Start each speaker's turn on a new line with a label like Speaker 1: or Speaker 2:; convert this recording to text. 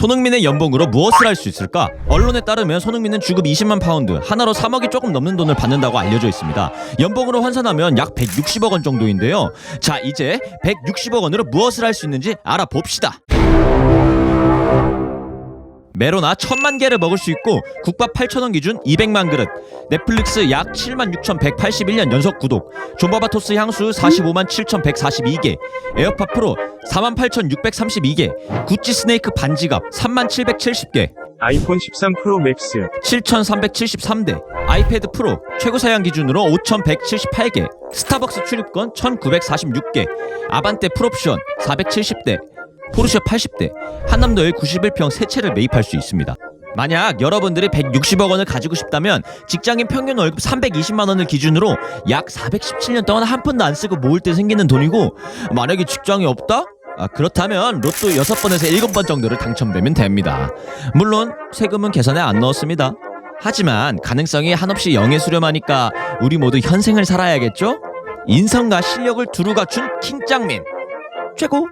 Speaker 1: 손흥민의 연봉으로 무엇을 할 수 있을까? 언론에 따르면 손흥민은 주급 20만 파운드, 하나로 3억이 조금 넘는 돈을 받는다고 알려져 있습니다. 연봉으로 환산하면 약 160억 원 정도인데요. 자, 이제 160억 원으로 무엇을 할 수 있는지 알아봅시다. 메로나 천만 개를 먹을 수 있고 국밥 8천원 기준 200만 그릇 넷플릭스 약 7만 6,181년 연속 구독 존바바토스 향수 45만 7,142개 에어팟 프로 4만 8,632개 구찌 스네이크 반지갑 3만 770개
Speaker 2: 아이폰 13 프로 맥스
Speaker 1: 7,373대 아이패드 프로 최고 사양 기준으로 5,178개 스타벅스 출입권 1,946개 아반떼 풀옵션 470대 포르쉐 80대 한남도에 91평 세 채를 매입할 수 있습니다. 만약 여러분들이 160억 원을 가지고 싶다면 직장인 평균 월급 320만 원을 기준으로 약 417년 동안 한 푼도 안 쓰고 모을 때 생기는 돈이고 만약에 직장이 없다? 아, 그렇다면 로또 6번에서 7번 정도를 당첨되면 됩니다. 물론 세금은 계산에 안 넣었습니다. 하지만 가능성이 한없이 영에 수렴하니까 우리 모두 현생을 살아야겠죠? 인성과 실력을 두루 갖춘 킹짱민 최고!